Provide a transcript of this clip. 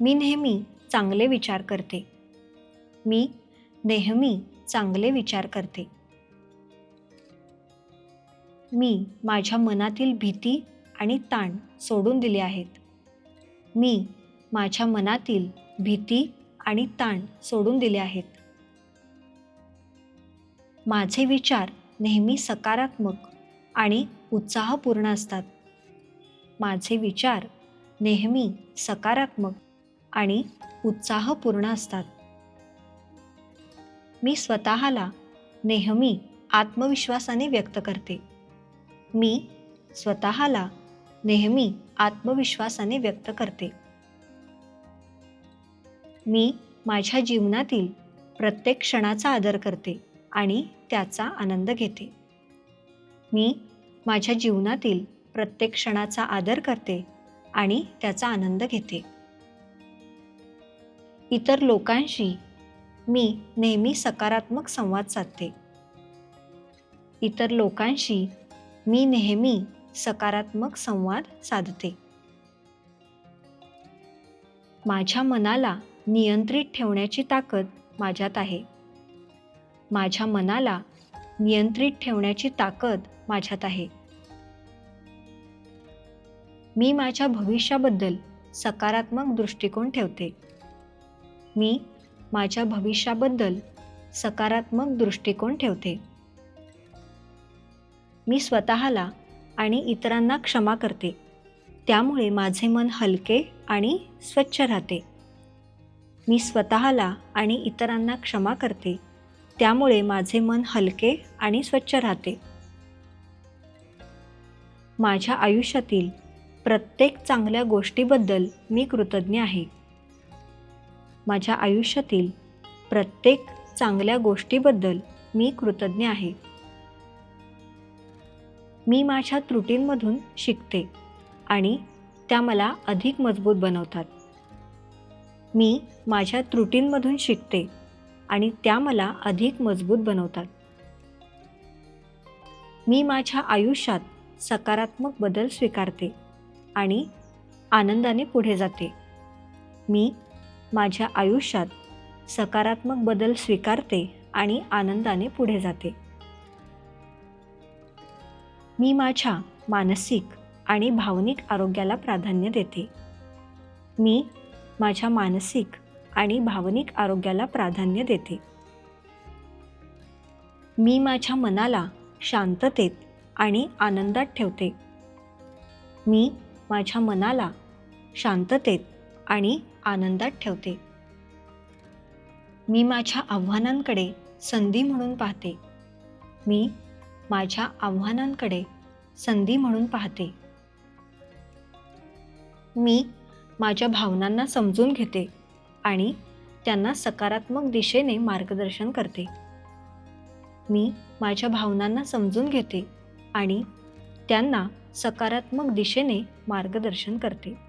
मी नेहमी चांगले विचार करते. मी नेहमी चांगले विचार करते. मी माझ्या मनातील भीती आणि ताण सोडून दिले आहेत. मी माझ्या मनातील भीती आणि ताण सोडून दिले आहेत. माझे विचार नेहमी सकारात्मक आणि उत्साहपूर्ण असतात. माझे विचार नेहमी सकारात्मक आणि उत्साहपूर्ण असतात. मी स्वतःला नेहमी आत्मविश्वासाने व्यक्त करते. मी स्वतःला नेहमी आत्मविश्वासाने व्यक्त करते. मी माझ्या जीवनातील प्रत्येक क्षणाचा आदर करते आणि त्याचा आनंद घेते. मी माझ्या जीवनातील प्रत्येक क्षणाचा आदर करते आणि त्याचा आनंद घेते. इतर लोकांशी मी नेहमी सकारात्मक संवाद साधते. इतर लोकांशी मी नेहमी सकारात्मक संवाद साधते. माझ्या मनाला नियंत्रित ठेवण्याची ताकद माझ्यात आहे. माझ्या मनाला नियंत्रित ठेवण्याची ताकद माझ्यात आहे. मी माझ्या भविष्याबद्दल सकारात्मक दृष्टिकोन ठेवते. मी माझ्या भविष्याबद्दल सकारात्मक दृष्टिकोन ठेवते. मी स्वतःला आणि इतरांना क्षमा करते. त्यामुळे माझे मन हलके आणि स्वच्छ राहते. मी स्वतःला आणि इतरांना क्षमा करते. त्यामुळे माझे मन हलके आणि स्वच्छ राहते. माझ्या आयुष्यातील प्रत्येक चांगल्या गोष्टीबद्दल मी कृतज्ञ आहे. माझ्या आयुष्यातील प्रत्येक चांगल्या गोष्टीबद्दल मी कृतज्ञ आहे. मी माझ्या त्रुटींमधून शिकते आणि त्या मला अधिक मजबूत बनवतात. मी माझ्या त्रुटींमधून शिकते आणि त्या मला अधिक मजबूत बनवतात. मी माझ्या आयुष्यात सकारात्मक बदल स्वीकारते आणि आनंदाने पुढे जाते. मी माझ्या आयुष्यात सकारात्मक बदल स्वीकारते आणि आनंदाने पुढे जाते. मी माझ्या मानसिक आणि भावनिक आरोग्याला प्राधान्य देते. मी माझ्या मानसिक आणि भावनिक आरोग्याला प्राधान्य देते. मी माझ्या मनाला शांततेत आणि आनंदात ठेवते. मी माझ्या मनाला शांततेत आणि आनंदात ठेवते. मी माझ्या आव्हानांकडे संधी म्हणून पाहते. मी माझ्या आव्हानांकडे संधी म्हणून पाहते. मी माझ्या भावनांना समजून घेते आणि त्यांना सकारात्मक दिशेने मार्गदर्शन करते. मी माझ्या भावनांना समजून घेते आणि त्यांना सकारात्मक दिशेने मार्गदर्शन करते.